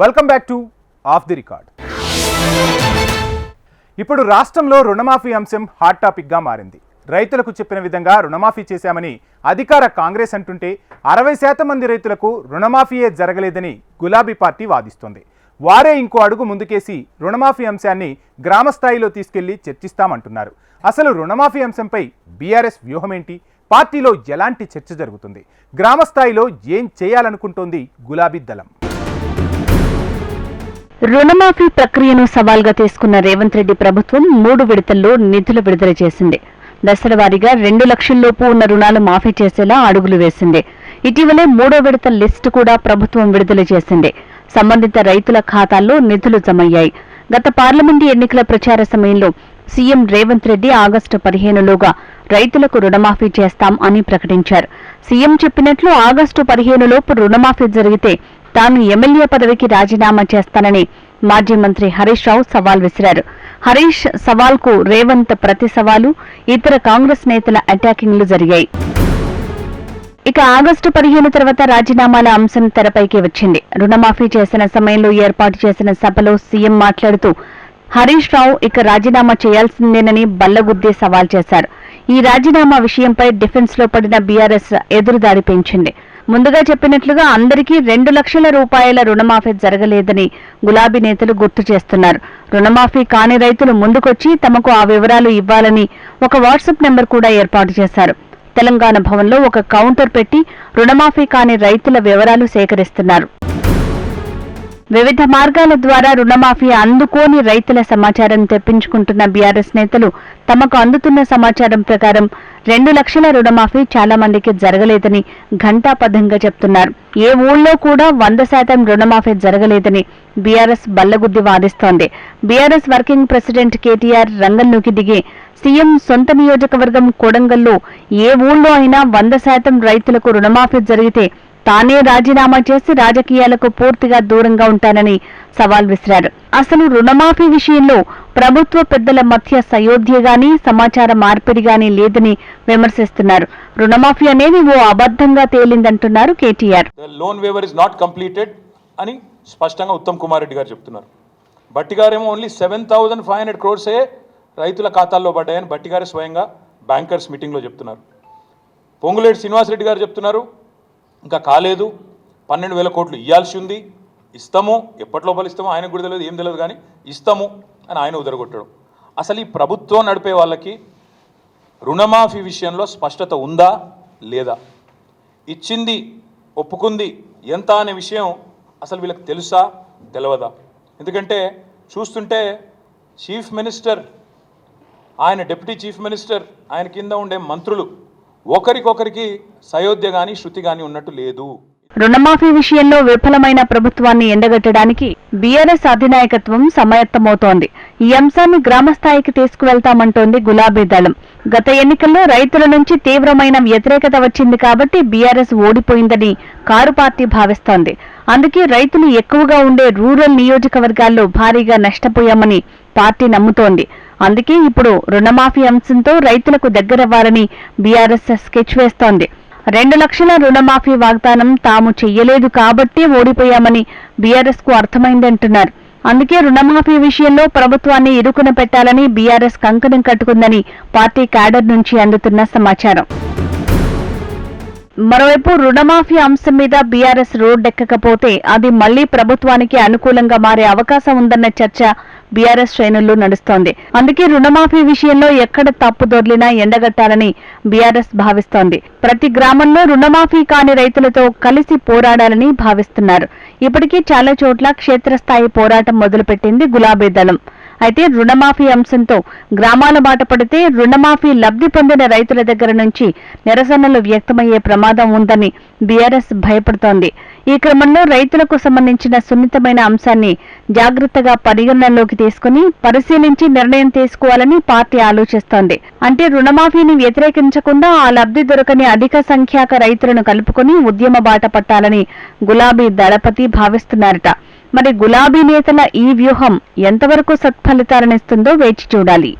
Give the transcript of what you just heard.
Welcome back to off the record ఇప్పుడు రాష్ట్రంలో రుణమాఫీ అంశం హాట్ టాపిక్గా మారింది. రైతులకు చెప్పిన విధంగా రుణమాఫీ చేశామని అధికార కాంగ్రెస్ అంటుంటే అరవై శాతం మంది రైతులకు రుణమాఫీయే జరగలేదని గులాబీ పార్టీ వాదిస్తోంది. వారే ఇంకో అడుగు ముందుకేసి రుణమాఫీ అంశాన్ని గ్రామస్థాయిలో తీసుకెళ్ళి చర్చిస్తామంటున్నారు. అసలు రుణమాఫీ అంశంపై బీఆర్ఎస్ వ్యూహమేంటి? పార్టీలో ఎలాంటి చర్చ జరుగుతుంది? గ్రామస్థాయిలో ఏం చేయాలనుకుంటోంది గులాబీ దళం? రుణమాఫీ ప్రక్రియను సవాల్గా తీసుకున్న రేవంత్ రెడ్డి ప్రభుత్వం మూడు విడతల్లో నిధులు విడుదల చేసింది. దశల వారీగా రెండు లక్షల్లోపు ఉన్న రుణాలు మాఫీ చేసేలా అడుగులు వేసింది. ఇటీవలే మూడో విడత లిస్టు కూడా ప్రభుత్వం విడుదల చేసింది. సంబంధిత రైతుల ఖాతాల్లో నిధులు జమయ్యాయి. గత పార్లమెంటు ఎన్నికల ప్రచార సమయంలో సీఎం రేవంత్ రెడ్డి ఆగస్టు పదిహేనులోగా రైతులకు రుణమాఫీ చేస్తాం అని ప్రకటించారు. సీఎం చెప్పినట్లు ఆగస్టు పదిహేనులోపు రుణమాఫీ జరిగితే తాను ఎమ్మెల్యే పదవికి రాజీనామా చేస్తానని మాజీ మంత్రి హరీష్ రావు సవాల్ విసిరారు. హరీష్ సవాల్కు రేవంత్ ప్రతి సవాలు ఇతర కాంగ్రెస్ నేతల అటాకింగ్లు జరిగాయి. ఇక ఆగస్టు పదిహేను తర్వాత రాజీనామాల అంశం తెరపైకి వచ్చింది. రుణమాఫీ చేసిన సమయంలో ఏర్పాటు చేసిన సభలో సీఎం మాట్లాడుతూ హరీష్ రావు ఇక రాజీనామా చేయాల్సిందేనని బల్లగుద్ది సవాల్ చేశారు. ఈ రాజీనామా విషయంపై డిఫెన్స్లో పడిన బీఆర్ఎస్ ఎదురుదారి పెంచింది. ముందుగా చెప్పినట్లుగా అందరికీ రెండు లక్షల రూపాయల రుణమాఫీ జరగలేదని గులాబీ నేతలు గుర్తు చేస్తున్నారు. రుణమాఫీ కాని రైతులు ముందుకొచ్చి తమకు ఆ వివరాలు ఇవ్వాలని ఒక వాట్సాప్ నెంబర్ కూడా ఏర్పాటు చేశారు. తెలంగాణ భవన్లో ఒక కౌంటర్ పెట్టి రుణమాఫీ కాని రైతుల వివరాలు సేకరిస్తున్నారు. వివిధ మార్గాల ద్వారా రుణమాఫీ అందుకోని రైతుల సమాచారం తెప్పించుకుంటున్న బీఆర్ఎస్ నేతలు తమకు అందుతున్న సమాచారం ప్రకారం రెండు లక్షల రుణమాఫీ చాలా మందికి జరగలేదని ఘంటాపథంగా చెప్తున్నారు. ఏ ఊళ్ళో కూడా వంద శాతం రుణమాఫీ జరగలేదని బీఆర్ఎస్ బల్లగుద్ది వాదిస్తోంది. బీఆర్ఎస్ వర్కింగ్ ప్రెసిడెంట్ కేటీఆర్ రంగంలోకి దిగి సీఎం సొంత నియోజకవర్గం కొడంగల్లో ఏ ఊళ్ళో అయినా వంద శాతం రైతులకు రుణమాఫీ జరిగితే తానే రాజీనామా చేసి రాజకీయాలకు పూర్తిగా దూరంగా ఉంటానని సవాల్ విసిరారు. అసలు రుణమాఫీ విషయంలో ప్రభుత్వ పెద్దల మధ్య సయోధ్యగాని సమాచార మార్పిడిగాని లేదని విమర్శిస్తున్నారు. రుణమాఫీ అనేది ఓ అబద్ధంగా తేలిందంటున్నారు KTR. Loan waiver is not completed అని స్పష్టంగా ఉత్తమ్ కుమార్ రెడ్డి గారు చెప్తున్నారు. బట్టి గారేమో only seven thousand five hundred క్రోర్సే రైతుల ఖాతాల్లో పడ్డాయని బట్టిగారు స్వయంగా బ్యాంకర్స్ మీటింగ్లో చెప్తున్నారు. పొంగులేటి శ్రీనివాసరెడ్డి గారు చెప్తున్నారు ఇంకా కాలేదు. పన్నెండు వేల కోట్లు ఇవ్వాల్సి ఉంది. ఇస్తాము. ఎప్పట్లో లోపల ఇస్తామో ఆయనకు కూడా తెలియదు ఏం తెలియదు కానీ ఇస్తాము అని ఆయన ఉదరగొట్టాడు. అసలు ఈ ప్రభుత్వం నడిపే వాళ్ళకి రుణమాఫీ విషయంలో స్పష్టత ఉందా? లేదా? ఇచ్చింది ఒప్పుకుంది ఎంత అనే విషయం అసలు వీళ్ళకి తెలుసా? తెలియదా ఎందుకంటే చూస్తుంటే చీఫ్ మినిస్టర్ ఆయన డిప్యూటీ చీఫ్ మినిస్టర్ ఆయన కింద ఉండే మంత్రులు ఒకరికొకరికి సయోధ్య కానీ శృతి కానీ ఉన్నట్టు లేదు. రుణమాఫీ విషయంలో విఫలమైన ప్రభుత్వాన్ని ఎండగట్టడానికి బీఆర్ఎస్ అధినాయకత్వం సమాయత్తమవుతోంది. ఈ అంశాన్ని గ్రామస్థాయికి తీసుకువెళ్తామంటోంది గులాబీ దళం. గత ఎన్నికల్లో రైతుల నుంచి తీవ్రమైన వ్యతిరేకత వచ్చింది కాబట్టి బీఆర్ఎస్ ఓడిపోయిందని కారు పార్టీ భావిస్తోంది. అందుకే రైతులు ఎక్కువగా ఉండే రూరల్ నియోజకవర్గాల్లో భారీగా నష్టపోయామని పార్టీ నమ్ముతోంది. అందుకే ఇప్పుడు రుణమాఫీ అంశంతో రైతులకు దగ్గరవ్వాలని బీఆర్ఎస్ స్కెచ్ వేస్తోంది. రెండు లక్షల రుణమాఫీ వాగ్దానం తాము చెయ్యలేదు కాబట్టే ఓడిపోయామని బీఆర్ఎస్కు అర్థమైందంటున్నారు. అందుకే రుణమాఫీ విషయంలో ప్రభుత్వాన్ని ఇరుకున పెట్టాలని బీఆర్ఎస్ కంకణం కట్టుకుందని పార్టీ క్యాడర్ నుంచి అందుతున్న సమాచారం. మరోవైపు రుణమాఫీ అంశం మీద బీఆర్ఎస్ రోడ్డెక్కకపోతే అది మళ్ళీ ప్రభుత్వానికి అనుకూలంగా మారే అవకాశం ఉందన్న చర్చ బీఆర్ఎస్ శ్రేణుల్లో నడుస్తోంది. అందుకే రుణమాఫీ విషయంలో ఎక్కడ తప్పు దొర్లినా ఎండగట్టాలని బీఆర్ఎస్ భావిస్తోంది. ప్రతి గ్రామంలో రుణమాఫీ కాని రైతులతో కలిసి పోరాడాలని భావిస్తున్నారు. ఇప్పటికీ చాలా చోట్ల క్షేత్రస్థాయి పోరాటం మొదలుపెట్టింది గులాబీ దళం. అయితే రుణమాఫీ అంశంతో గ్రామాల బాట పడితే రుణమాఫీ లబ్ధి పొందిన రైతుల దగ్గర నుంచి నిరసనలు వ్యక్తమయ్యే ప్రమాదం ఉందని బీఆర్ఎస్ భయపడుతోంది. ఈ క్రమంలో రైతులకు సంబంధించిన సున్నితమైన అంశాన్ని జాగ్రత్తగా పరిగణనలోకి తీసుకుని పరిశీలించి నిర్ణయం తీసుకోవాలని పార్టీ ఆలోచిస్తోంది. అంటే రుణమాఫీని వ్యతిరేకించకుండా ఆ లబ్ధి దొరకని అధిక సంఖ్యాక రైతులను కలుపుకొని ఉద్యమ బాట పట్టాలని గులాబీ దళపతి భావిస్తున్నారట. మరి గులాబీ నేతల ఈ వ్యూహం ఎంతవరకు సత్ఫలితాలనిస్తుందో వేచి చూడాలి.